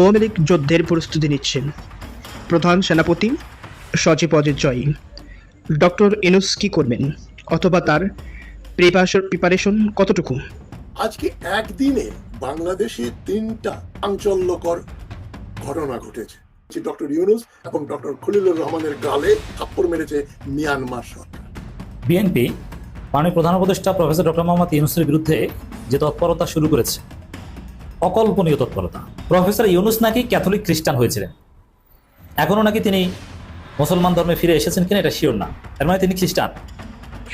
আওয়ামী লীগ যুদ্ধের প্রস্তুতি নিচ্ছেন। প্রধান সেনাপতি সচিব অজিত জয় ডক্টর ইনুস কি করবেন? অথবা তার প্রিপারেশন কতটুকু? আজকে একদিনে বাংলাদেশে তিনটা চাঞ্চল্যকর ঘটনা ঘটেছে। ডক্টর ইউনুস এবং ডক্টর খলিলুর রহমানের গালে থাপ্পড় মেরেছে মিয়ানমার সরকার। বিএনপি মাননীয় প্রধান উপদেষ্টা প্রফেসর ডক্টর মোহাম্মদ ইউনুসের বিরুদ্ধে যে তৎপরতা শুরু করেছে অকল্পনীয় তৎপরতা। প্রফেসর ইউনুস নাকি ক্যাথলিক খ্রিস্টান হয়েছিলেন। এখনও নাকি তিনি মুসলমান ধর্মে ফিরে এসেছেন কিনা এটা শিওর না। তার মানে তিনি খ্রিস্টান।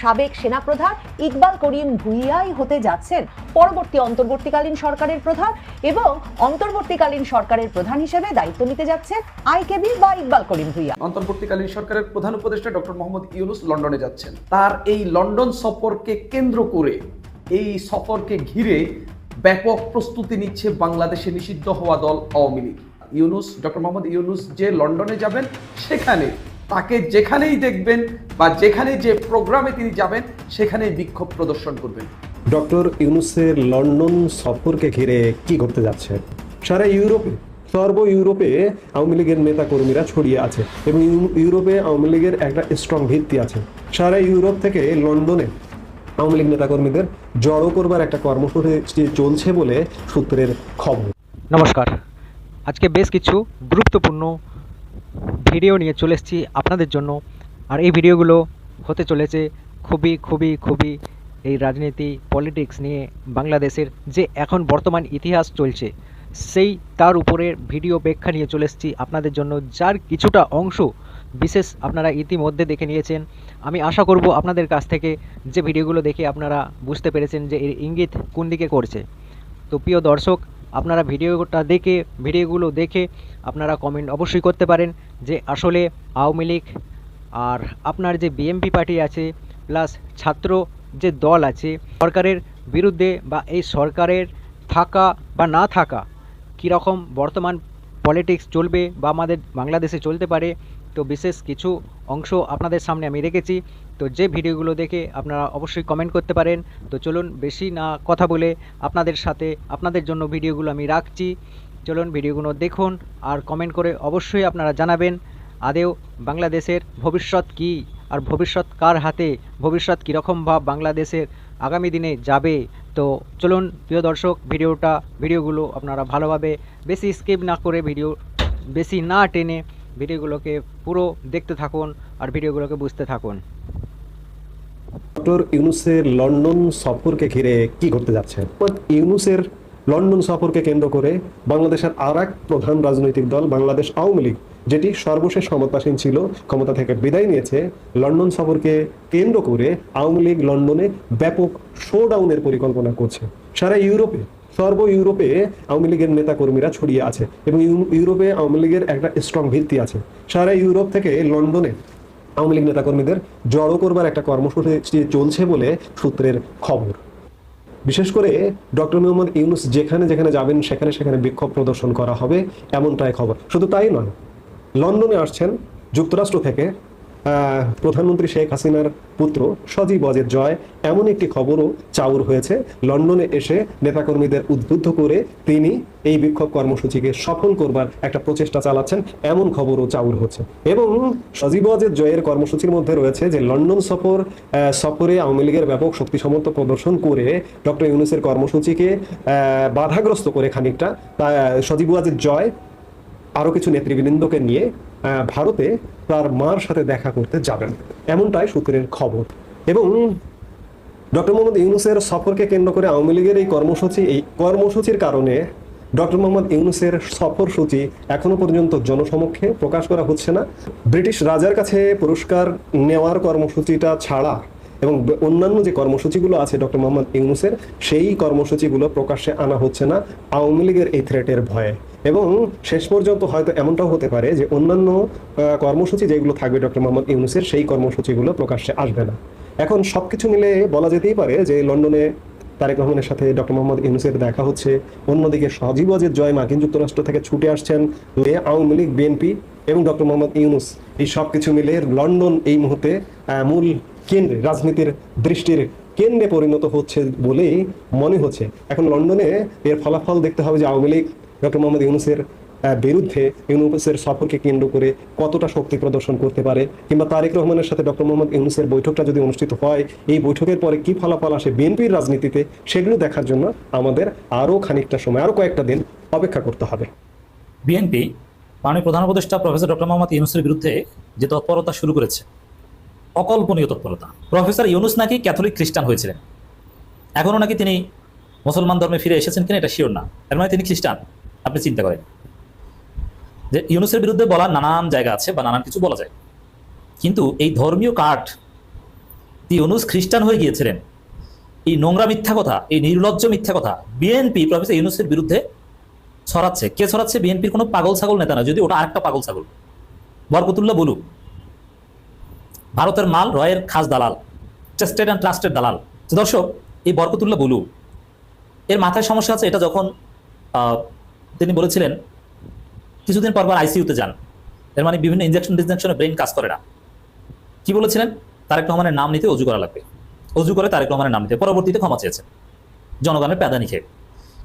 সাবেক সেনাপ্রধান ইকবাল করিম ভুইয়াই হতে যাচ্ছেন পরবর্তী অন্তর্বর্তীকালীন সরকারের প্রধান এবং অন্তর্বর্তীকালীন সরকারের প্রধান হিসেবে দায়িত্ব নিতে যাচ্ছেন আইকেবি বা ইকবাল করিম ভুইয়া। অন্তর্বর্তীকালীন সরকারের প্রধান উপদেষ্টা ডক্টর মোহাম্মদ ইউনুস লন্ডনে যাচ্ছেন। তার এই লন্ডন সফরকে কেন্দ্র করে এই সফরকে ঘিরে ব্যাপক প্রস্তুতি নিচ্ছে বাংলাদেশে নিষিদ্ধ হওয়া দল আওয়ামী লীগ। ইউনুস, ডক্টর মোহাম্মদ ইউনুস যে লন্ডনে যাবেন, সেখানে, তাকে যেখানেই দেখবেন বা যেখানে যে প্রোগ্রামে তিনি যাবেন, সেখানেই বিক্ষোভ প্রদর্শন করবেন। ডক্টর ইউনুসের লন্ডন সফরকে ঘিরে কি করতে যাচ্ছে? সারা ইউরোপে, সর্ব ইউরোপে আওয়ামী লীগের নেতা কর্মীরা ছড়িয়ে আছে এবং ইউ- ইউরোপে আওয়ামী লীগের একটা স্ট্রং ভিত্তি আছে। সারা ইউরোপ থেকে লন্ডনে আওয়ামী লীগ নেতাকর্মীদের জড়ো করবার একটা কর্মসূচি চলছে বলে সূত্রের খবর। নমস্কার। আজকে বেশ কিছু গুরুত্বপূর্ণ ভিডিও নিয়ে চলে এসেছি আপনাদের জন্য। আর এই ভিডিওগুলো হতে চলেছে খুবই খুবই খুবই এই রাজনীতি, পলিটিক্স নিয়ে বাংলাদেশের যে এখন বর্তমান ইতিহাস চলছে, সেই তার উপরে ভিডিও ব্যাখ্যা নিয়ে চলে এসেছি আপনাদের জন্য, যার কিছুটা অংশ বিশেষ আপনারা ইতিমধ্যে দেখে নিয়েছেন। আমি আশা করব আপনাদের কাছ থেকে যে ভিডিওগুলো দেখে আপনারা বুঝতে পেরেছেন যে এর ইঙ্গিত কোন দিকে করছে। তো প্রিয় দর্শক, আপনারা ভিডিওটা দেখে, ভিডিওগুলো দেখে আপনারা কমেন্ট অবশ্যই করতে পারেন যে আসলে আওয়ামী লীগ আর আপনার যে বিএমপি পার্টি আছে প্লাস ছাত্র যে দল আছে, সরকারের বিরুদ্ধে বা এই সরকারের থাকা বা না থাকা কীরকম বর্তমান পলিটিক্স চলবে বা আমাদের বাংলাদেশে চলতে পারে তো বিশেষ কিছু অংশ আপনাদের সামনে আমি রেখেছি। তো যে ভিডিওগুলো দেখে আপনারা অবশ্যই কমেন্ট করতে পারেন। তো চলুন বেশি না কথা বলে আপনাদের সাথে আপনাদের জন্য ভিডিওগুলো আমি রাখছি। চলুন ভিডিওগুলো দেখুন আর কমেন্ট করে অবশ্যই আপনারা জানাবেন, আদেও বাংলাদেশের ভবিষ্যৎ কী আর ভবিষ্যৎ কার হাতে, ভবিষ্যৎ কীরকম ভাব বাংলাদেশের আগামী দিনে যাবে। তো চলুন প্রিয় দর্শক, ভিডিওটা, ভিডিওগুলো আপনারা ভালোভাবে বেশি স্কিপ না করে, ভিডিও বেশি না টেনে ভিডিওগুলোকে পুরো দেখতে থাকুন আর ভিডিওগুলোকে বুঝতে থাকুন। ডক্টর ইউনুসের লন্ডন সফরকে ঘিরে কি করতে যাচ্ছে? ইউনুসের লন্ডন সফরকে কেন্দ্র করে বাংলাদেশের আর এক প্রধান রাজনৈতিক দল বাংলাদেশ আওয়ামী লীগ, যেটি সর্বশেষ ক্ষমতাসীন ছিল, ক্ষমতা থেকে বিদায় নিয়েছে, লন্ডন সফরকে কেন্দ্র করে আওয়ামী লীগ লন্ডনে ব্যাপক শোডাউনের পরিকল্পনা করছে। সারা ইউরোপে সর্ব ইউরোপে আওয়ামী লীগের নেতা কর্মীরা ছড়িয়ে আছে এবং ইউরোপে আওয়ামী লীগের একটা স্ট্রং ভিত্তি আছে। সারা ইউরোপ থেকে লন্ডনে আওয়ামী লীগ নেতাকর্মীদের জড়ো করবার একটা কর্মসূচি চলছে বলে সূত্রের খবর। বিশেষ করে ডক্টর মোহাম্মদ ইউনুস যেখানে যেখানে যাবেন সেখানে সেখানে বিক্ষোভ প্রদর্শন করা হবে এমনটাই খবর। শুধু তাই নয়, লন্ডনে আসছেন যুক্তরাষ্ট্র থেকে প্রধানমন্ত্রী শেখ হাসিনার পুত্র সজীব অজের জয় এমন একটি খবরও চাউর হয়েছে। লন্ডনে এসে নেতাকর্মীদের উদ্বুদ্ধ করে তিনি এই বিক্ষোভ কর্মসূচিকে সফল করবার একটা প্রচেষ্টা চালাচ্ছেন, এমন খবরও চাউর হচ্ছে। এবং সজীব অজের জয়ের কর্মসূচির মধ্যে রয়েছে যে, লন্ডন সফর সফরে আওয়ামী লীগের ব্যাপক শক্তি সমর্থ প্রদর্শন করে ডক্টর ইউনুসের কর্মসূচিকে বাধাগ্রস্ত করে খানিকটা। সজীব ওয়াজের জয় আরও কিছু নেতৃবৃন্দকে নিয়ে ভারতে তার মার সাথে দেখা করতে যাবেন। এমনটাই সূত্রের খবর। এবং ডক্টর মোহাম্মদ ইউনুসের সফরকে কেন্দ্র করে আওয়ামী লীগের এই কর্মসূচি, এই কর্মসূচির কারণে ডক্টর মোহাম্মদ ইউনুসের সফরসূচি এখনও পর্যন্ত জনসমক্ষে প্রকাশ করা হচ্ছে না। ব্রিটিশ রাজার কাছে পুরস্কার নেওয়ার কর্মসূচিটা ছাড়া এবং অন্যান্য যে কর্মসূচিগুলো আছে ডক্টর মোহাম্মদ ইউনুসের, সেই কর্মসূচিগুলো প্রকাশ্যে আনা হচ্ছে না আওয়ামী লীগের এই থ্রেটের ভয়ে। এবং শেষ পর্যন্ত হয়তো এমনটাও হতে পারে যে অন্যান্য কর্মসূচি যেগুলো থাকবে ডক্টর মোহাম্মদ ইউনুসের, সেই কর্মসূচিগুলো প্রকাশ্যে আসবে না। এখন সবকিছু মিলে বলা যেতেই পারে যে লন্ডনে তারেক রহমানের সাথে ডক্টর মোহাম্মদ ইউনুসের দেখা হচ্ছে। অন্যদিকে সজীব অজিত জয় মার্কিন যুক্তরাষ্ট্র থেকে ছুটে আসছেন আওয়ামী লীগ, বিএনপি এবং ডক্টর মোহাম্মদ ইউনুস। এই সব কিছু মিলে লন্ডন এই মুহূর্তে মূল কেন্দ্রে, রাজনীতির দৃষ্টির কেন্দ্রে পরিণত হচ্ছে বলেই মনে হচ্ছে। এখন লন্ডনে এর ফলাফল দেখতে হবে যে আওয়ামী লীগ ডক্টর মোহাম্মদ ইউনুসের বিরুদ্ধে ইউনুসের সফরকে কেন্দ্র করে কতটা শক্তি প্রদর্শন করতে পারে, কিংবা তারেক রহমানের সাথে ডক্টর মোহাম্মদ ইউনুসের বৈঠকটা যদি অনুষ্ঠিত হয়, এই বৈঠকের পরে কি ফলাফল আসে বিএনপির রাজনীতিতে, সেগুলো দেখার জন্য আমাদের আরও খানিকটা সময়, আরও কয়েকটা দিন অপেক্ষা করতে হবে। বিএনপি মাননীয় প্রধান উপদেষ্টা প্রফেসর ডক্টর মোহাম্মদ ইউনুসের বিরুদ্ধে যে তৎপরতা শুরু করেছে, অকল্পনীয় তৎপরতা। প্রফেসর ইউনুস নাকি ক্যাথলিক খ্রিস্টান হয়েছিলেন। এখনও নাকি তিনি মুসলমান ধর্মে ফিরে এসেছেন কিনা এটা শিওর না। এর মানে তিনি খ্রিস্টান। আপনি চিন্তা করেন। যে ইউনুসের বিরুদ্ধে বলা নানান জায়গা আছে বা নানান কিছু বলা যায়। কিন্তু এই ধর্মীয় কাঠ ইউনুস খ্রিস্টান হয়ে গিয়েছিলেন, এই নোংরা মিথ্যা কথা, এই নির্লজ্জ মিথ্যা কথা বিএনপি প্রফেসর ইউনুসের বিরুদ্ধে ছড়াচ্ছে। কে ছড়াচ্ছে? বিএনপির কোনো পাগল ছাগল নেতা না যদি ওটা আরেকটা পাগল ছাগল। বরকতুল্লাহ বলু ভারতের মাল রয়ের খাস দালাল টেস্টেড অ্যান্ড ট্রাস্টেড দালাল। দর্শক, এই বরকতুল্লাহ বলু এর মাথায় সমস্যা আছে, এটা যখন তিনি বলেছিলেন, কিছুদিন পর পর আইসিইউতে যান। এর মানে বিভিন্ন ইনজেকশন ডিনজেকশনে ব্রেন কাজ করে না। কি বলেছিলেন? তারেক রহমানের নাম নিতে অজু করা লাগবে। অজু করে তারেক রহমানের নাম নিতে। পরবর্তীতে ক্ষমা চেয়েছেন। জনগণের প্যাদানি খেয়ে।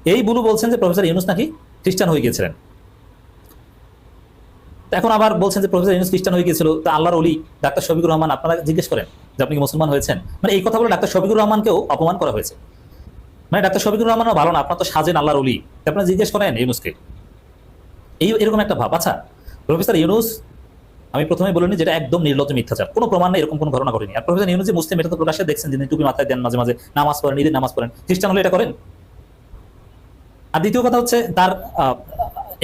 এই বুলু বলছেন যে প্রফেসর ইউনুস নাকি খ্রিস্টান হয়ে গিয়েছিলেন। এখন আবার বলছেন যে প্রফেসর ইউনুস খ্রিস্টান হয়ে গিয়েছিল। তা আল্লাহর অলি ডাক্তার শফিকুর রহমান, আপনারা জিজ্ঞেস করেন যে আপনি মুসলমান হয়েছেন? মানে এই কথা বলে ডাক্তার শফিকুর রহমানকেও অপমান করা হয়েছে। মানে ডাক্তার শফিকুর রহমানও ভালো না, আপনার তো সাজেন আল্লাহর তা আপনারা জিজ্ঞেস করেন ইউনুসকে। এই এরকম একটা ভাব। আচ্ছা প্রফেসর ইউনুস, আমি প্রথমে বলিনি যেটা একদম নির্লজ্জ মিথ্যাচার। কোনো প্রমাণ নেই, এরকম কোনো ঘটনা ঘটেনি। আর প্রফেসর ইউনুস যে মুসলিম, এটা তো প্রকাশ্যে দেখছেন, যিনি টুপি মাথায় দেন মাঝে মাঝে, নামাজ পড়েন, ঈদের নামাজ পড়েন। খ্রিস্টান হলে এটা করেন। আর দ্বিতীয় কথা হচ্ছে, তার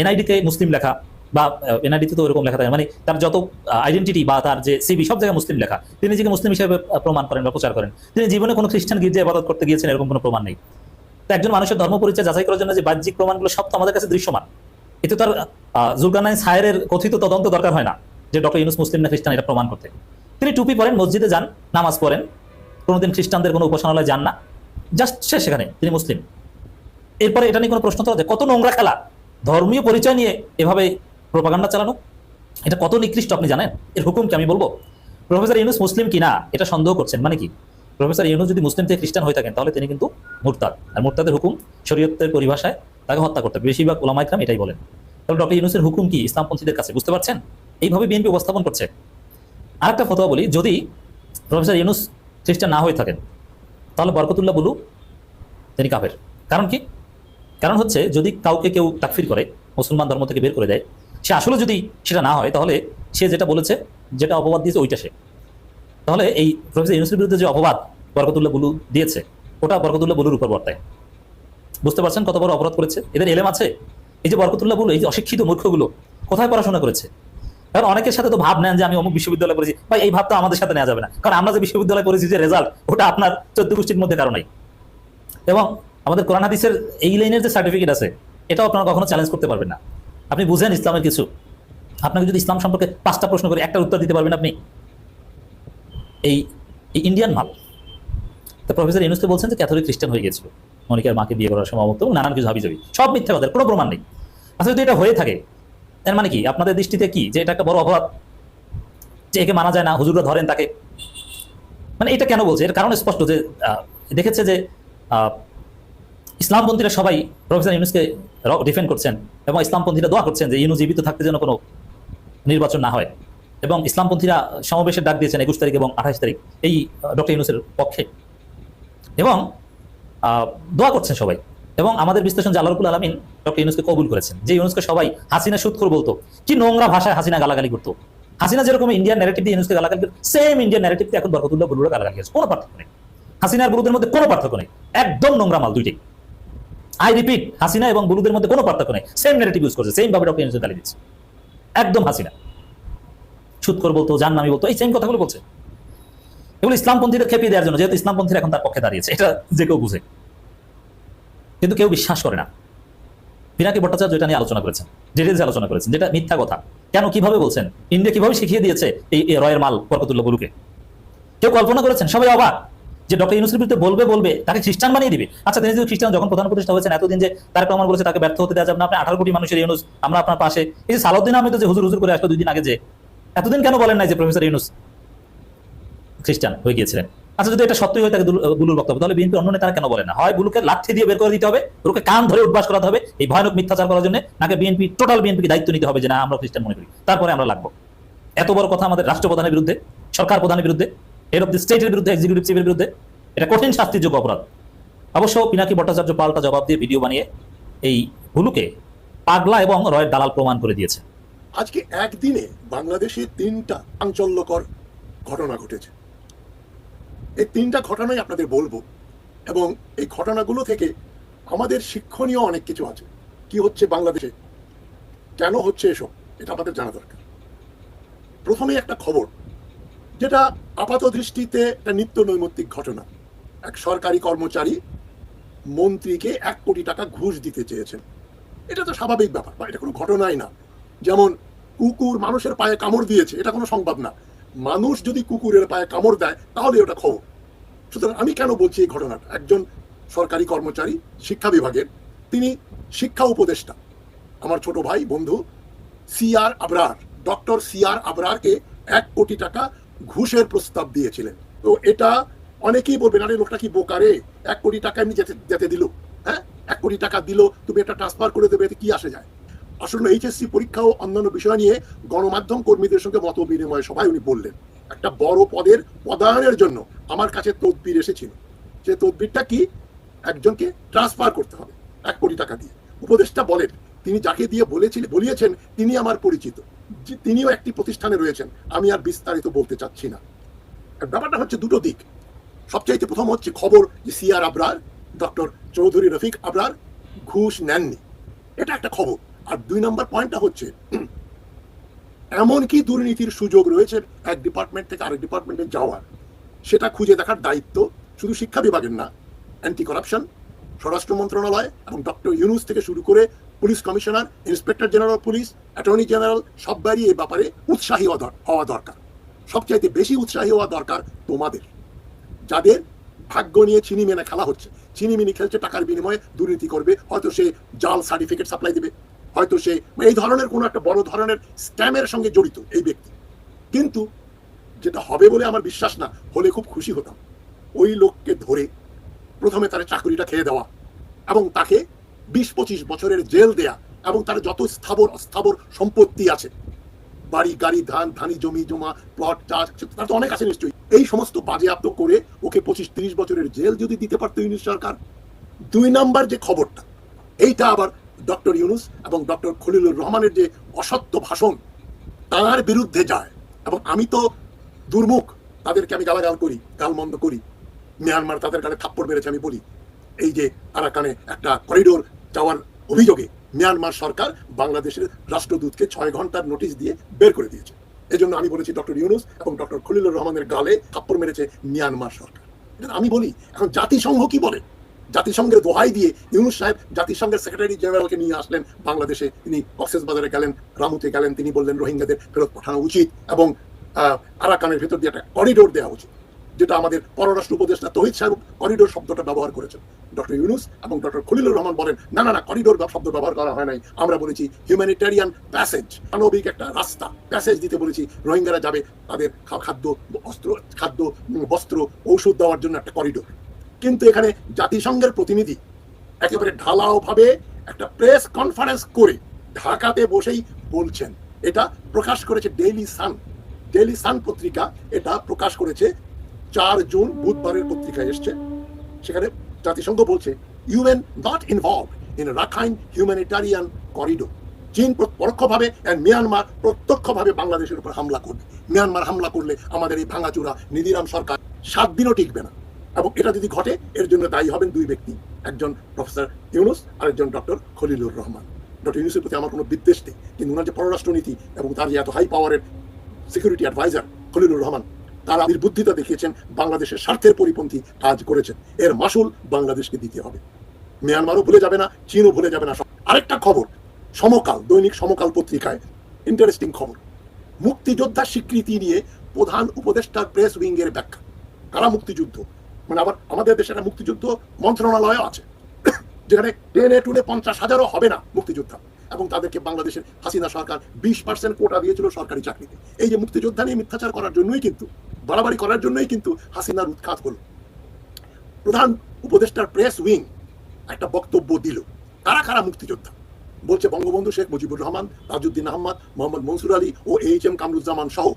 এনআইডিতে মুসলিম লেখা। বা এনআইডিতে তো এরকম লেখা থাকে মানে তার যত আইডেন্টিটি বা তার যে সিবি সব জায়গায় মুসলিম লেখা। তিনি নিজেকে মুসলিম হিসেবে প্রমাণ করেন বা প্রচার করেন। তিনি জীবনে কোনো খ্রিস্টান গির্জা ইবাদত করতে গিয়েছেন, এরকম কোনো প্রমাণ নেই। তো একজন মানুষের ধর্ম পরিচয় যাচাই করার জন্য যে বাহ্যিক প্রমাণগুলো সব তো আমাদের কাছে দৃশ্যমান। এতে তার জুলকানাইন সায়ের কথিত তদন্ত দরকার হয় না যে ডক্টর ইউনুস মুসলিম না খ্রিস্টান, এটা প্রমাণ করতে। তিনি টুপি পরেন, মসজিদে যান, নামাজ পড়েন। কোনোদিন খ্রিস্টানদের কোনো উপাসনালয়ে যান না। জাস্ট সে সেখানে, তিনি মুসলিম। এরপরে এটা নিয়ে কোনো প্রশ্ন যায়। কত নোংরা খেলা। ধর্মীয় পরিচয় নিয়ে এভাবে প্রপাগান্ডা চালানো? এটা কত নিকৃষ্ট আপনি জানেন? এর হুকুম কি আমি বলব? প্রফেসর ইউনুস মুসলিম কি না এটা সন্দেহ করছেন মানে কি? প্রফেসর ইউনুস যদি মুসলিম থেকে খ্রিস্টান হয়ে থাকেন, তাহলে তিনি কিন্তু মুরতাদ। আর মুরতাদের হুকুম শরীয়তের পরিভাষায় তাকে হত্যা করতে হবে। বেশিরভাগ ওলামাইকরাম এটাই বলেন। তাহলে ডক্টর ইউনুসের হুকুম কি ইসলামপন্থীদের কাছে, বুঝতে পারছেন? এইভাবে বিএনপি উপস্থাপন করছে। আর একটা ফতোয়া বলি, যদি প্রফেসর ইউনুস খ্রিস্টান না হয়ে থাকেন, তাহলে বরকতুল্লাহ বলু, তিনি কাফের। কারণ কি? কারণ হচ্ছে যদি কাউকে কেউ তাকফির করে, মুসলমান ধর্ম থেকে বের করে দেয় সে আসলে যদি সেটা না হয়, তাহলে সে যেটা বলেছে, যেটা অপবাদ দিয়েছে, ওইটা সে। তাহলে এই প্রফেসর ইউনুসের বিরুদ্ধে যে অপবাদ বরকতুল্লাহ বুলু দিয়েছে, ওটা বরকতুল্লাহ বুলুর উপর বর্তায়। বুঝতে পারছেন কত বড় অপরাধ করেছে? এদের এলেম আছে? এই যে বরকতুল্লাহ বুলু, এই যে অশিক্ষিত মূর্খগুলো কোথায় পড়াশোনা করেছে? কারণ অনেকের সাথে তো ভাব নেন যে আমি অমুক বিশ্ববিদ্যালয়ে পড়েছি। ভাই, এই ভাবটা আমাদের সাথে নেওয়া যাবে না। কারণ আমরা যে বিশ্ববিদ্যালয়ে পড়েছি, যে রেজাল্ট ওটা আপনার চোদ্দ গোষ্ঠীর মধ্যে কারণেই এবং আমাদের কোরআন হাদিসের এই লাইনের যে সার্টিফিকেট আছে, এটাও আপনারা কখনো চ্যালেঞ্জ করতে পারবেন না। আপনি বুঝেন ইসলামের কিছু? আপনাকে যদি ইসলাম সম্পর্কে পাঁচটা প্রশ্ন করে একটা উত্তর দিতে পারবেন আপনি? এই ইন্ডিয়ান মাল। তো প্রফেসর ইউনুসকে বলছেন যে ক্যাথলিক খ্রিস্টান হয়ে গেছিল মনিকার মাকে বিয়ে করার সময় নানান কিছু হাবি যাবি সব মিথ্যা কথা, কোনো প্রমাণ নেই। আসলে যদি এটা হয়ে থাকে, এর মানে কি? আপনাদের দৃষ্টিতে কি? যে এটা একটা বড় অপরাধ, যে একে মানা যায় না, হুজুররা ধরেন তাকে। মানে এটা কেন বলছে? এর কারণ স্পষ্ট যে দেখেছে যে ইসলামপন্থীরা সবাই, প্রফেসর ইউনুসকে ডিফেন্ড করছেন। এবং ইসলামপন্থীরা দোয়া করছেন যে ইউনুস জীবিত থাকতে যেন কোনো নির্বাচন না হয়। এবং ইসলামপন্থীরা সমাবেশের ডাক দিয়েছেন একুশ তারিখ এবং আঠাশ তারিখ এই ডক্টর ইউনুসের পক্ষে। এবং দোয়া করছেন সবাই। এবং আমাদের বিশ্লেষণ আল্লাহরুল আলমিন ডক্টর ইউনুসকে কবুল করেছেন যে ইউনুসকে সবাই হাসিনা সুৎখর বলতো, কি নোংরা ভাষায় হাসিনা গালাগালি করতো। হাসিনা যেরকম ইন্ডিয়ান ন্যারেটিভ দিয়ে ইউনুসকে গালাগালি করতো সেম ইন্ডিয়ান ন্যারেটিভ এখন বরকতুল্লাহ বলুরা গালাগালি আছে কোনো পার্থক্য নেই। হাসিনার বুলুদের মধ্যে কোনো পার্থক্য নেই। একদম নোংরা মাল দুইটাই। আই রিপিট হাসিনা এবং বুলুদের মধ্যে কোনো পার্থক্য নেই। সেম ন্যারেটিভ ইউজ করছে সেম ভাবে ডক্টর ইউনুসকে গালি দিচ্ছে। একদম হাসিনা। সুৎকর বলতো জান্নামি বলতো, এই সেম কথাগুলো বলছে। এগুলো ইসলামপন্থীদের খেপিয়ে দেওয়ার জন্য, যেহেতু ইসলামপন্থীরা এখন তার পক্ষে দাঁড়িয়েছে, এটা যে কেউ বুঝে। কিন্তু কেউ বিশ্বাস করে না। পিনাকি ভট্টাচার্য এটা নিয়ে আলোচনা করেছেন ডিটেলসে আলোচনা করেছেন, যেটা মিথ্যা কথা। কেন কীভাবে বলছেন? ইন্ডিয়া কীভাবে শিখিয়ে দিয়েছে এই এই রয়ের মাল বরকতুল্লাহ বলুকে কেউ কল্পনা করেছেন? সবাই অবাক। যে ডক্টর ইউনুসের বিরুদ্ধে বলবে বলবে, তাকে খ্রিস্টান বানিয়ে দিবে। আচ্ছা তিনি যদি খ্রিস্টান যখন প্রধান প্রতিষ্ঠা হয়েছেন, এতদিন যে তার প্রমাণ করেছে তাকে ব্যর্থ হতে দেওয়া যাবে না, আপনি আঠারো কোটি মানুষের ইউনুস, আমরা আপনার পাশে। এই যে সালাউদ্দিন আহমেদ যে হুজুর হুজুর করে আসলো দুই দিন আগে যে, এতদিন কেন বলেন নাই যে প্রফেসর ইউনুস খ্রিস্টান হয়ে গিয়েছিলেন? আচ্ছা যদি এটা সত্যি হয়ে থাকে বুলুর বক্তব্য। তাহলে বিএনপি অন্য নেতারা কেন বলে না? হয় বুলুকে লাঠি দিয়ে বের করে দিতে হবে বুলুকে কান ধরে উদ্বাস করাতে হবে, এই ভয়ানক মিথ্যাচার করার জন্য, নাকি বিএনপি টোটাল বিএনপিকে দায়িত্ব নিতে হবে যে না, আমরা খ্রিস্টান মনে করি। তারপরে আমরা লাগবো। এত বড় কথা আমাদের রাষ্ট্রপ্রধানের বিরুদ্ধে, সরকার প্রধানের বিরুদ্ধে হেড অফ দি স্টেটের বিরুদ্ধে এক্সিকিউটিভ চিফের বিরুদ্ধে এটা কঠিন শাস্তিযোগ্য অপরাধ। অবশ্য পিনাকি ভট্টাচার্য পাল্টা জবাব দিয়ে ভিডিও বানিয়ে এই ভুলুকে পাগলা এবং রয়ের দালাল প্রমাণ করে দিয়েছে। আজকে একদিনে বাংলাদেশে তিনটা চাঞ্চল্যকর ঘটনা ঘটেছে। এই তিনটা ঘটনাই আপনাদের বলব এবং এই ঘটনাগুলো থেকে আমাদের শিক্ষণীয় অনেক কিছু আছে। কি হচ্ছে বাংলাদেশে? কেন হচ্ছে এসব? এটা আমাদের জানা দরকার। প্রথমে একটা খবর যেটা আপাত দৃষ্টিতে একটা নিত্য নৈমিত্তিক ঘটনা। এক সরকারি কর্মচারী মন্ত্রীকে এক কোটি টাকা ঘুষ দিতে চেয়েছেন। এটা তো স্বাভাবিক ব্যাপার, বা এটা কোনো ঘটনাই না। যেমন কুকুর মানুষের পায়ে কামড় দিয়েছে, এটা কোনো সংবাদ না। মানুষ যদি কুকুরের পায়ে কামড় দেয়, তাহলে ওটা খবর। সুতরাং আমি কেন বলছি এই ঘটনাটা? একজন সরকারি কর্মচারী শিক্ষা বিভাগের তিনি শিক্ষা উপদেষ্টা। আমার ছোট ভাই, বন্ধু সিআর আবরার, ডক্টর সিআর আবরারকে এক কোটি টাকা ঘুষের প্রস্তাব দিয়েছিলেন। তো এটা অনেকেই বলবেন আরে, লোকটা কি বোকারে এক কোটি টাকা এমনি যেতে যেতে দিল। হ্যাঁ? এক কোটি টাকা দিল, তুমি এটা ট্রান্সফার করে দেবে, এতে কি আসে যায়? আসলে এইচএসসি পরীক্ষা ও অন্যান্য বিষয় নিয়ে গণমাধ্যম কর্মীদের সঙ্গে মত বিনিময় সভায় উনি বললেন, একটা বড় পদের পদায়নের জন্য আমার কাছে তদবির এসেছিল। যে তদবিরটা কি? একজনকে ট্রান্সফার করতে হবে, এক কোটি টাকা দিয়ে। উপদেশটা বলেন, তিনি যাকে দিয়ে বলেছিলেন বলিয়েছেন তিনি আমার পরিচিত। তিনিও একটি প্রতিষ্ঠানে রয়েছেন। আমি আর বিস্তারিত বলতে চাচ্ছি না। ব্যাপারটা হচ্ছে দুটো দিক। সবচাইতে প্রথম হচ্ছে খবর যে সিআর আবরার, ডক্টর চৌধুরী রফিক আবরার ঘুষ নেননি। এটা একটা খবর। আর দুই নম্বর পয়েন্টটা হচ্ছে, এমন কি দুর্নীতির সুযোগ রয়েছে এক ডিপার্টমেন্ট থেকে আরেক ডিপার্টমেন্টে যাওয়ার? সেটা খুঁজে দেখার দায়িত্ব শুধু শিক্ষা বিভাগের না অ্যান্টি করাপশন স্বরাষ্ট্র মন্ত্রণালয় এবং ডক্টর ইউনুস থেকে শুরু করে police commissioner, inspector general, police, attorney general সববারই এ ব্যাপারে উৎসাহী হওয়া দরকার। সবচাইতে বেশি উৎসাহী হওয়া দরকার তোমাদের। যাদের ভাগ্য নিয়ে চিনি মেনে খেলা হচ্ছে। চিনি মিনি খেলছে, টাকার বিনিময়ে দুর্নীতি করবে, হয়তো সে জাল সার্টিফিকেট সাপ্লাই দেবে, হয়তো সে এই ধরনের কোনো একটা বড় ধরনের স্ক্যামের সঙ্গে জড়িত এই ব্যক্তি। কিন্তু যেটা হবে বলে আমার বিশ্বাস না, হলে খুব খুশি হতাম। ওই লোককে ধরে প্রথমে তার চাকরিটা খেয়ে দেওয়া এবং তাকে বিশ পঁচিশ বছরের জেল দেয়া এবং তার যত স্থাবর, অস্থাবর সম্পত্তি আছে। বাড়ি, গাড়ি, ধান, ধানি, জমি, জমা, প্লট, চাষ তার তো অনেক আছে নিশ্চয়ই। এই সমস্ত বাজেয়াপ্ত করে ওকে পঁচিশ তিরিশ বছরের জেল যদি দিতে পারতো ইউনিট সরকার। দুই নাম্বার যে খবরটা, এইটা আবার ডক্টর ইউনুস এবং ডক্টর খলিলুর রহমানের যে অসত্য ভাষণ, তার বিরুদ্ধে যায়। এবং আমি তো দুর্মুখ, তাদেরকে আমি গালাগাল করি গালমন্দ করি। মিয়ানমার তাদের কানে থাপ্পড় মেরেছে, আমি বলি। এই যে আরাকানে একটা করিডোর যাওয়ার অভিযোগে মিয়ানমার সরকার বাংলাদেশের রাষ্ট্রদূতকে ছয় ঘণ্টার নোটিশ দিয়ে বের করে দিয়েছে। এজন্য আমি বলেছি ডক্টর ইউনুস এবং ডক্টর খলিলুর রহমানের গালে থাপ্পড় মেরেছে মিয়ানমার সরকার। আমি বলি, এখন জাতিসংঘ কি বলে? জাতিসংঘের দোহাই দিয়ে ইউনুস সাহেব জাতিসংঘের সেক্রেটারি জেনারেলকে নিয়ে আসলেন বাংলাদেশে। তিনি কক্সেস বাজারে গেলেন, রামুতে গেলেন, তিনি বললেন, রোহিঙ্গাদের ফেরত পাঠানো উচিত এবং আরাকানের ভেতর দিয়ে একটা করিডোর দেওয়া উচিত। যেটা আমাদের পররাষ্ট্র উপদেষ্টা তহিদ সাহেব করিডোর শব্দটা ব্যবহার করেছেন। ডক্টর ইউনুস এবং ডক্টর খলিলুর রহমান বলেন, না না না করিডোর শব্দ ব্যবহার করা হয় নাই। আমরা বলেছি হিউম্যানিটেরিয়ান প্যাসেজ মানবিক একটা রাস্তা প্যাসেজ দিতে বলেছি। রোহিঙ্গারা যাবে তাদের খাদ্য, অস্ত্র, খাদ্য বস্ত্র, ঔষধ দেওয়ার জন্য একটা করিডোর কিন্তু এখানে জাতিসংঘের প্রতিনিধি একেবারে ঢালাও ভাবে একটা প্রেস কনফারেন্স করে ঢাকাতে বসেই বলছেন। এটা প্রকাশ করেছে ডেইলি সান ডেইলি সান পত্রিকা এটা প্রকাশ করেছে চার জুন বুধবারের পত্রিকায় এসছে। সেখানে জাতিসংঘ বলছে UN not involve in Rakhine humanitarian corridor চীন পরোক্ষভাবে মিয়ানমার প্রত্যক্ষভাবে বাংলাদেশের উপর হামলা করবে। মিয়ানমার হামলা করলে আমাদের এই ভাঙাচুরা নিধিরাম সরকার সাত দিনও টিকবে না। এবং এটা যদি ঘটে, এর জন্য দায়ী হবেন দুই ব্যক্তি, একজন প্রফেসর ইউনুস আর একজন ডক্টর খলিলুর রহমান। ডক্টর ইউনুসের প্রতি আমার কোনো বিদ্বেষ নেই, কিন্তু ওনার যে পররাষ্ট্রনীতি এবং তার যে এত হাই পাওয়ারের সিকিউরিটি অ্যাডভাইজার খলিলুর রহমান তারা নির্বুদ্ধিতা দেখিয়েছেন, বাংলাদেশের স্বার্থের পরিপন্থী কাজ করেছেন। এর মাসুল বাংলাদেশকে দিতে হবে। মিয়ানমারও ভুলে যাবে না, চীনও ভুলে যাবে না। আরেকটা খবর, সমকাল, দৈনিক সমকাল পত্রিকায় ইন্টারেস্টিং খবর। মুক্তিযোদ্ধার স্বীকৃতি নিয়ে প্রধান উপদেষ্টার প্রেস উইং এর ব্যাখ্যা। কারা মুক্তিযুদ্ধ? মানে আবার আমাদের দেশে একটা মুক্তিযুদ্ধ মন্ত্রণালয় আছে। যেখানে টেনে টুনে পঞ্চাশ হাজারও হবে না মুক্তিযোদ্ধা। এবং তাদেরকে বাংলাদেশের হাসিনা সরকার বিশ পার্সেন্ট কোটা দিয়েছিল সরকারি চাকরিতে। এই যে মুক্তিযোদ্ধা নিয়ে মিথ্যাচার করার জন্যই কিন্তু, বাড়াবাড়ি করার জন্যই কিন্তু হাসিনার উৎখাত হলো। প্রধান উপদেষ্টার প্রেস উইং একটা বক্তব্য দিল, কারা কারা মুক্তিযোদ্ধা? বলছে বঙ্গবন্ধু শেখ মুজিবুর রহমান, তাজউদ্দিন আহমদ, মোহাম্মদ মনসুর আলী ও এইচ এম কামরুজ্জামান সহ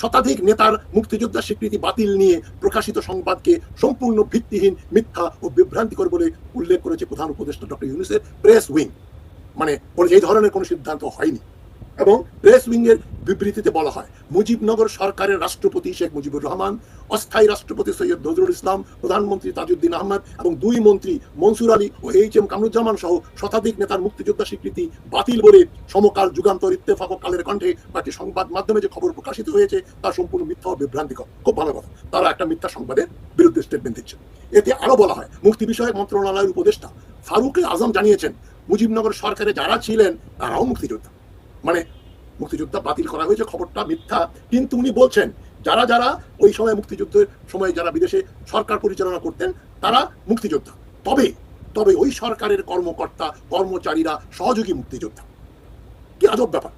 শতাধিক নেতার মুক্তিযোদ্ধা স্বীকৃতি বাতিল নিয়ে প্রকাশিত সংবাদকে সম্পূর্ণ ভিত্তিহীন মিথ্যা ও বিভ্রান্তিকর বলে উল্লেখ করেছে প্রধান উপদেষ্টা ডক্টর ইউনুসের প্রেস উইং মানে এই ধরনের কোনো সিদ্ধান্ত হয়নি। এবং প্রেস উইং এর বিবৃতিতে বলা হয়, মুজিবনগর সরকারের রাষ্ট্রপতি শেখ মুজিবুর রহমান, অস্থায়ী রাষ্ট্রপতি সৈয়দ নজরুল ইসলাম, প্রধানমন্ত্রী তাজউদ্দিন আহমদ এবং দুই মন্ত্রী মনসুর আলী ও এইচ এম কামরুজ্জামান সহ শতাধিক নেতার মুক্তিযোদ্ধা স্বীকৃতি বাতিল বলে সমকাল যুগান্তর ইত্তেফাক কালের কণ্ঠে কয়েকটি সংবাদ মাধ্যমে যে খবর প্রকাশিত হয়েছে, তা সম্পূর্ণ মিথ্যা ও বিভ্রান্তিকর। খুব ভালো কথা। তারা একটা মিথ্যা সংবাদের বিরুদ্ধে স্টেটমেন্ট দিচ্ছে। এতে আরও বলা হয়, মুক্তি বিষয়ক মন্ত্রণালয়ের উপদেষ্টা ফারুক আজম জানিয়েছেন মুজিবনগর সরকারে যারা ছিলেন, তারাও মুক্তিযোদ্ধা। মানে মুক্তিযোদ্ধা বাতিল করা হয়েছে, খবরটা মিথ্যা। কিন্তু উনি বলছেন, যারা যারা ওই সময় মুক্তিযুদ্ধের সময় যারা বিদেশে সরকার পরিচালনা করতেন, তারা মুক্তিযোদ্ধা। তবে তবে ওই সরকারের কর্মকর্তা, কর্মচারীরা সহযোগী মুক্তিযোদ্ধা। কি আজব ব্যাপার?